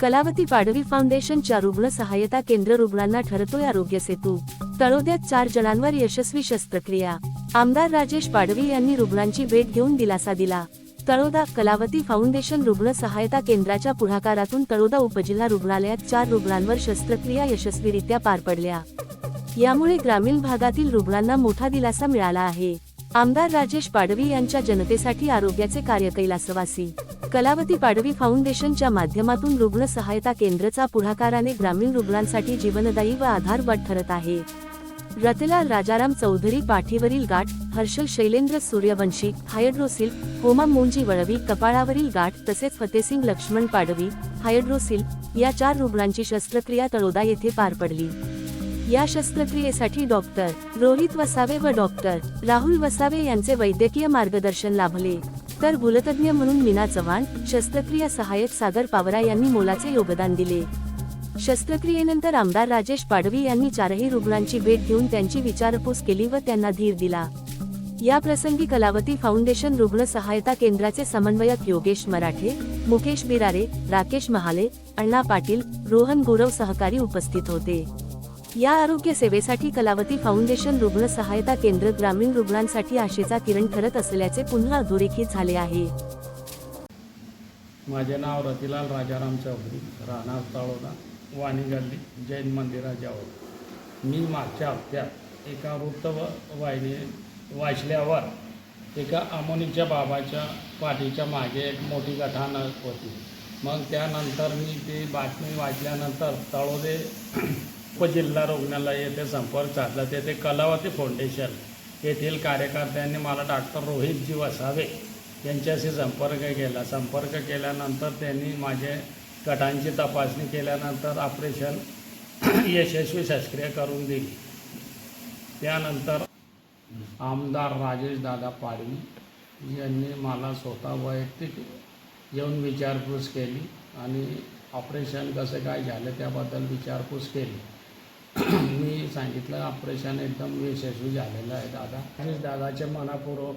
कलावती पाडवी फाउंडेशनच्या रुग्ण सहायता केंद्र रुग्णांना ठरतोय आरोग्य सेतू. तळोद्यात चार जणांवर यशस्वी शस्त्रक्रिया. आमदार राजेश पाडवी यांनी रुग्णांची भेट घेऊन दिलासा दिला. तळोदा कलावती फाउंडेशन रुग्ण सहायता केंद्राच्या पुढाकारातून तळोदा उपजिल्हा रुग्णालयात चार रुग्णांवर शस्त्रक्रिया यशस्वीरित्या पार पडल्या. यामुळे ग्रामीण भागातील रुग्णांना मोठा दिलासा मिळाला आहे. आमदार राजेश पाडवी यांच्या जनतेसाठी आरोग्याचे कार्य कैलासवासी कलावती पाडवी फाउंडेशनच्या माध्यमातून रुग्ण सहायता केंद्रचा पुढाकाराने ग्रामीण रुग्णांसाठी जीवनदायी व आधारवट ठरत आहे. रतलाल राजाराम चौधरी पाठीवरील गाठ हर्षल शैलेंद्र सूर्यवंशी हायड्रोसिल होमा मोंजी वळवी कपाळावरील गाठ तसेच फतेसिंग लक्ष्मण पाडवी हायड्रोसिल या चार रुग्णांची शस्त्रक्रिया तळोदा येथे पार पडली. या शस्त्रक्रियेसाठी डॉक्टर रोहित वसावे व डॉक्टर राहुल वसावे यांचे वैद्यकीय मार्गदर्शन लाभले. तर भूलतज्ञ म्हणून मीना चव्हाण शस्त्रक्रिया सहाय्यक सागर पावरा यांनी मोलाचे योगदान दिले. शस्त्रक्रियेनंतर आमदार राजेश पाडवी यांनी चारही रुग्णांची भेट घेऊन त्यांची विचारपूस केली व त्यांना धीर दिला. या प्रसंगी कलावती फाउंडेशन रुग्ण सहायता केंद्राचे समन्वयक योगेश मराठे मुकेश बिरारे राकेश महाले अण्णा पाटील रोहन गुरव सहकारी उपस्थित होते. या आरोग्य सेवेसाठी कलावती फाउंडेशन रुग्ण सहायता केंद्र ग्रामीण रुग्णांसाठी आशेचा किरण ठरत असल्याचे पुन्हा अधोरेखित झाले आहे. माझे नाव रतिलाल राजाराम चौधरी राहणार तळोदा वाणी गल्ली जैन मंदिराजवळ मी मागच्या हप्त्यात एका वृत्त व वाहिनी वाचल्यावर एका अमोनीच्या बाबाच्या पाठीच्या मागे एक मोठी गठाण होती. मग त्यानंतर मी ती बातमी वाचल्यानंतर तळोदे उपजिल्हा रुग्णालय येथे संपर्क साधला. तेथे कलावती फाउंडेशन येथील कार्यकर्त्यांनी मला डॉक्टर रोहितजी वसावे यांच्याशी संपर्क केला. संपर्क केल्यानंतर त्यांनी माझे गटांची तपासणी केल्यानंतर ऑपरेशन यशस्वी शस्त्रिय करून दिली. त्यानंतर आमदार राजेश दादा पाडवी यांनी मला स्वतः वैयक्तिक येऊन विचारपूस केली आणि ऑपरेशन कसं काय झालं त्याबद्दल विचारपूस केली. मी सांगितलं ऑपरेशन एकदम यशस्वी झालेलं आहे दादा. राजेश दादाच्या मनापूर्वक